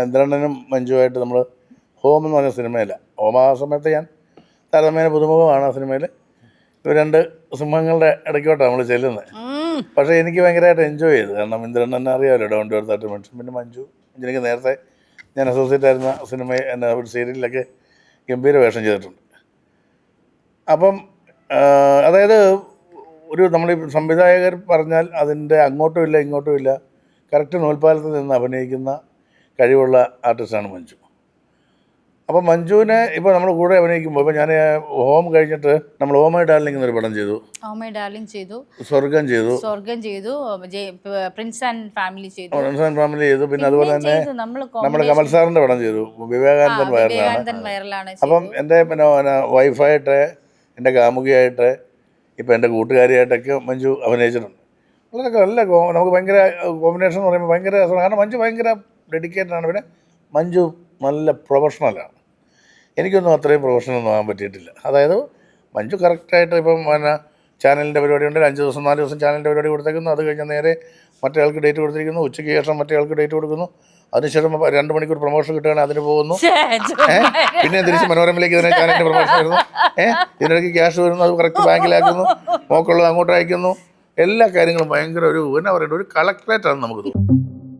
ഇന്ദ്രണ്ണനും മഞ്ജുവായിട്ട് നമ്മൾ ഹോം എന്ന് പറഞ്ഞ സിനിമയില്ല. ഹോം ആ സമയത്ത് ഞാൻ താരതമ്യേന പുതുമുഖമാണ് ആ സിനിമയിൽ ഇവർ രണ്ട് സിംഹങ്ങളുടെ ഇടയ്ക്കോട്ടാണ് നമ്മൾ ചെല്ലുന്നത്. പക്ഷേ എനിക്ക് ഭയങ്കരമായിട്ട് എൻജോയ് ചെയ്തു. കാരണം ഇന്ദ്രണ്ണനെ അറിയാമല്ലോ ഡൗൺ ടു എർത്തായിട്ട് മനുഷ്യൻ പിന്നെ മഞ്ജു എനിക്ക് നേരത്തെ ഞാൻ അസോസിയേറ്റ് ആയിരുന്ന സിനിമ എന്നെ ഒരു സീരിയലിലൊക്കെ ഗംഭീര വേഷം ചെയ്തിട്ടുണ്ട്. അപ്പം അതായത് ഒരു നമ്മൾ സംവിധായകർ പറഞ്ഞാൽ അതിന്റെ അങ്ങോട്ടും ഇല്ല ഇങ്ങോട്ടും ഇല്ല. കറക്റ്റ് നൂൽപ്പാലത്തിൽ നിന്ന് അഭിനയിക്കുന്ന കഴിവുള്ള ആർട്ടിസ്റ്റാണ് മഞ്ജു. അപ്പം മഞ്ജുവിനെ ഇപ്പോൾ നമ്മൾ കൂടെ അഭിനയിക്കുമ്പോൾ ഇപ്പോൾ ഞാൻ ഹോം കഴിഞ്ഞിട്ട് നമ്മൾ ഓമൈ ഡാർലിംഗ് എന്നൊരു പടം ചെയ്തു. ഓമൈ ഡാർലിംഗ് ചെയ്തു. സ്വർഗം ചെയ്തു. സ്വർഗം ചെയ്തു. പ്രിൻസ് ആൻഡ് ഫാമിലി ചെയ്തു. പ്രിൻസ് ആൻഡ് ഫാമിലി ചെയ്തു. പിന്നെ അതുപോലെ തന്നെ. നമ്മൾ കമൽ സാറിന്റെ പടം ചെയ്തു. വിവേകാനന്ദൻ വയറിലാണ്. വൈറലാണ് അപ്പം എന്റെ പിന്നെ വൈഫായിട്ട് എന്റെ കാമുകിയായിട്ട് ഇപ്പം എന്റെ കൂട്ടുകാരിയായിട്ടൊക്കെ മഞ്ജു അഭിനയിച്ചിട്ടുണ്ട്. വളരെ നല്ല നമുക്ക് ഭയങ്കര കോമ്പിനേഷൻ എന്ന് പറയുമ്പോൾ ഭയങ്കര രസമാണ്. കാരണം മഞ്ജു ഭയങ്കര ഡെഡിക്കേറ്റഡ് ആണ് പിന്നെ മഞ്ജു നല്ല പ്രൊഫഷണലാണ്. എനിക്കൊന്നും അത്രയും പ്രൊഫഷണൽ ഒന്നും ആകാൻ പറ്റിയിട്ടില്ല. അതായത് മഞ്ജു കറക്റ്റായിട്ട് ഇപ്പം പിന്നെ ചാനലിന്റെ പരിപാടി ഉണ്ട് അഞ്ച് ദിവസം നാല് ദിവസം ചാനലിന്റെ പരിപാടി കൊടുത്തേക്കുന്നു. അത് കഴിഞ്ഞാൽ നേരെ മറ്റേ ആൾക്ക് ഡേറ്റ് കൊടുത്തിരിക്കുന്നു. ഉച്ചയ്ക്ക് ശേഷം മറ്റേ ആൾക്ക് ഡേറ്റ് കൊടുക്കുന്നു. അതിനുശേഷം രണ്ട് മണിക്കൂർ പ്രൊമോഷൻ കിട്ടുകയാണെങ്കിൽ അതിന് പോകുന്നു. പിന്നെ തിരിച്ച് മനോരമയിലേക്ക് ഇതിനെ ചാനലിന്റെ പ്രൊമോഷൻ വരുന്നു. ഏഹ് ഇതിനിടയ്ക്ക് ക്യാഷ് വരുന്നു. അത് കറക്റ്റ് ബാങ്കിലാക്കുന്നു. മോക്കുള്ളത് അങ്ങോട്ട് അയക്കുന്നു. എല്ലാ കാര്യങ്ങളും ഭയങ്കര ഒരു എന്നാ പറയണ്ട? ഒരു കളക്ടറേറ്റാണ് നമുക്ക് തോന്നുന്നത്.